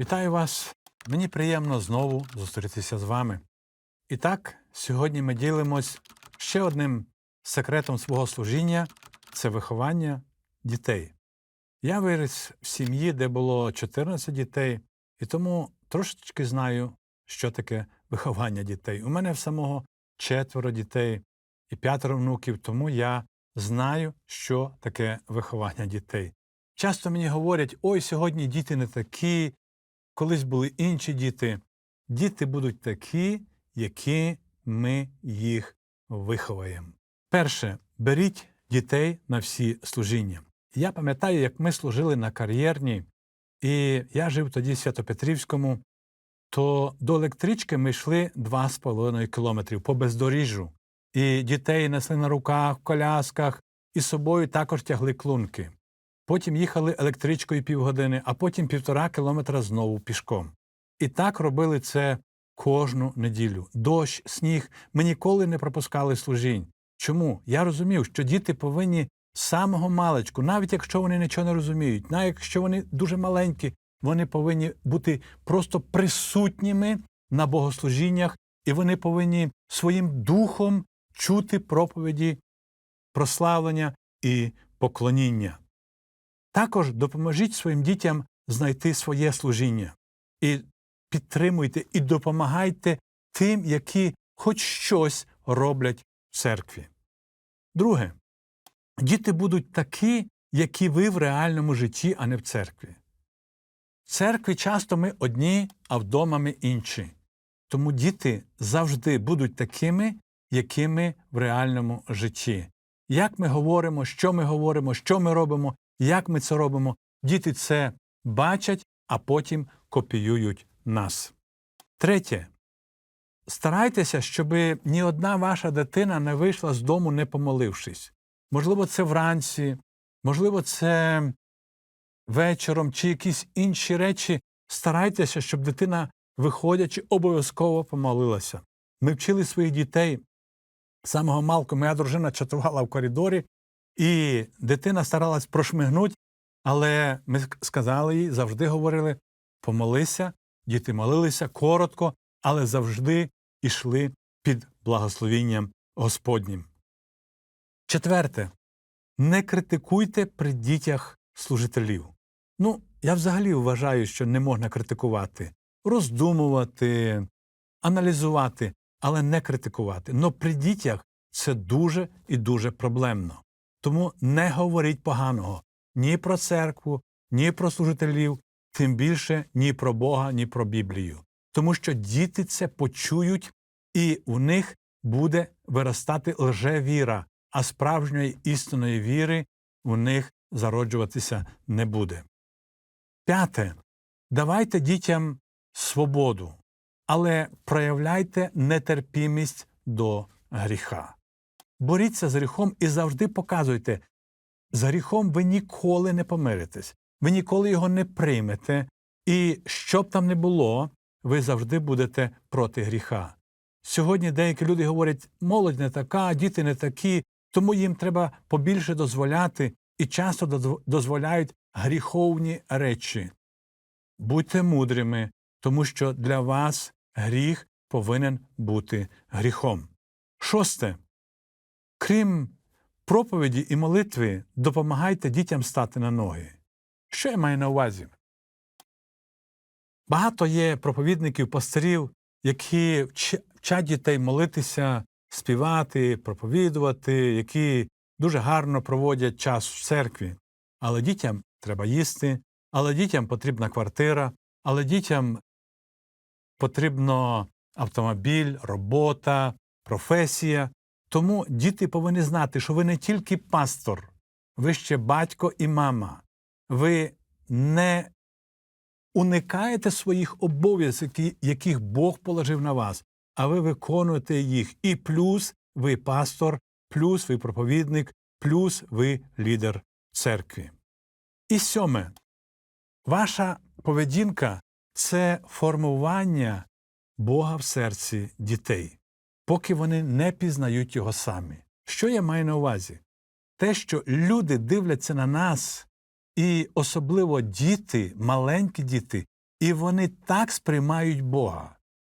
Вітаю вас! Мені приємно знову зустрітися з вами. І так, сьогодні ми ділимось ще одним секретом свого служіння це виховання дітей. Я виріс в сім'ї, де було 14 дітей, і тому трошечки знаю, що таке виховання дітей. У мене в самого четверо дітей і п'ятеро внуків, тому я знаю, що таке виховання дітей. Часто мені говорять: ой, сьогодні діти не такі, колись були інші діти. Діти будуть такі, які ми їх виховаємо. Перше, беріть дітей на всі служіння. Я пам'ятаю, як ми служили на кар'єрні, і я жив тоді в Святопетрівському, то до електрички ми йшли 2,5 кілометрів по бездоріжжю. І дітей несли на руках, в колясках, і з собою також тягли клунки. Потім їхали електричкою півгодини, а потім півтора кілометра знову пішком. І так робили це кожну неділю. Дощ, сніг. Ми ніколи не пропускали служінь. Чому? Я розумів, що діти повинні з самого маличку, навіть якщо вони нічого не розуміють, навіть якщо вони дуже маленькі, вони повинні бути просто присутніми на богослужіннях, і вони повинні своїм духом чути проповіді, прославлення і поклоніння. Також допоможіть своїм дітям знайти своє служіння і підтримуйте і допомагайте тим, які хоч щось роблять в церкві. Друге, діти будуть такі, які ви в реальному житті, а не в церкві. В церкві часто ми одні, а вдома ми інші. Тому діти завжди будуть такими, якими в реальному житті. Як ми говоримо, що ми говоримо, що ми робимо, як ми це робимо, діти це бачать, а потім копіюють нас. Третє. Старайтеся, щоб ні одна ваша дитина не вийшла з дому, не помолившись. Можливо, це вранці, можливо, це вечором чи якісь інші речі. Старайтеся, щоб дитина, виходячи, обов'язково помолилася. Ми вчили своїх дітей самого малку, моя дружина чатувала в коридорі, і дитина старалась прошмигнути, але ми сказали їй, завжди говорили помолися, діти молилися коротко, але завжди йшли під благословінням Господнім. Четверте. Не критикуйте при дітях служителів. Ну, я взагалі вважаю, що не можна критикувати, роздумувати, аналізувати, але не критикувати. Но при дітях це дуже і дуже проблемно. Тому не говоріть поганого ні про церкву, ні про служителів, тим більше ні про Бога, ні про Біблію. Тому що діти це почують, і у них буде виростати лжевіра, а справжньої істинної віри у них зароджуватися не буде. П'яте. Давайте дітям свободу, але проявляйте нетерпімість до гріха. Боріться з гріхом і завжди показуйте, з гріхом ви ніколи не помиритесь, ви ніколи його не приймете, і що б там не було, ви завжди будете проти гріха. Сьогодні деякі люди говорять, молодь не така, діти не такі, тому їм треба побільше дозволяти і часто дозволяють гріховні речі. Будьте мудрими, тому що для вас гріх повинен бути гріхом. Шосте. Крім проповіді і молитви, допомагайте дітям стати на ноги. Що я маю на увазі? Багато є проповідників, пастирів, які вчать дітей молитися, співати, проповідувати, які дуже гарно проводять час в церкві. Але дітям треба їсти, але дітям потрібна квартира, але дітям потрібно автомобіль, робота, професія. Тому діти повинні знати, що ви не тільки пастор, ви ще батько і мама. Ви не уникаєте своїх обов'язків, яких Бог положив на вас, а ви виконуєте їх. І плюс ви пастор, плюс ви проповідник, плюс ви лідер церкви. І сьоме. Ваша поведінка це формування Бога в серці дітей, поки вони не пізнають його самі. Що я маю на увазі? Те, що люди дивляться на нас, і особливо діти, маленькі діти, І вони так сприймають Бога.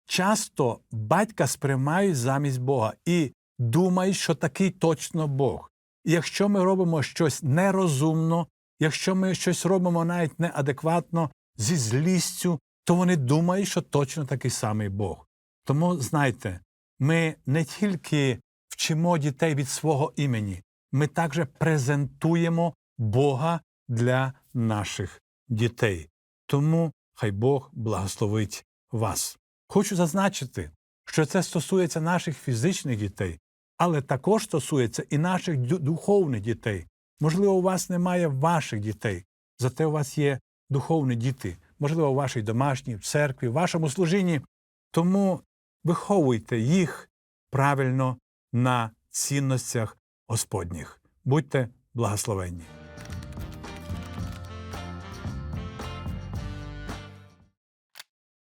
Часто батька сприймають замість Бога і думають, що такий точно Бог. І якщо ми робимо щось нерозумно, якщо ми щось робимо навіть неадекватно зі злістю, то вони думають, що точно такий самий Бог. Тому знайте, ми не тільки вчимо дітей від свого імені, ми також презентуємо Бога для наших дітей. Тому хай Бог благословить вас. Хочу зазначити, що це стосується наших фізичних дітей, але також стосується і наших духовних дітей. Можливо, у вас немає ваших дітей, зате у вас є духовні діти, можливо, у вашій домашній, в церкві, в вашому служінні. Тому виховуйте їх правильно на цінностях Господніх. Будьте благословенні.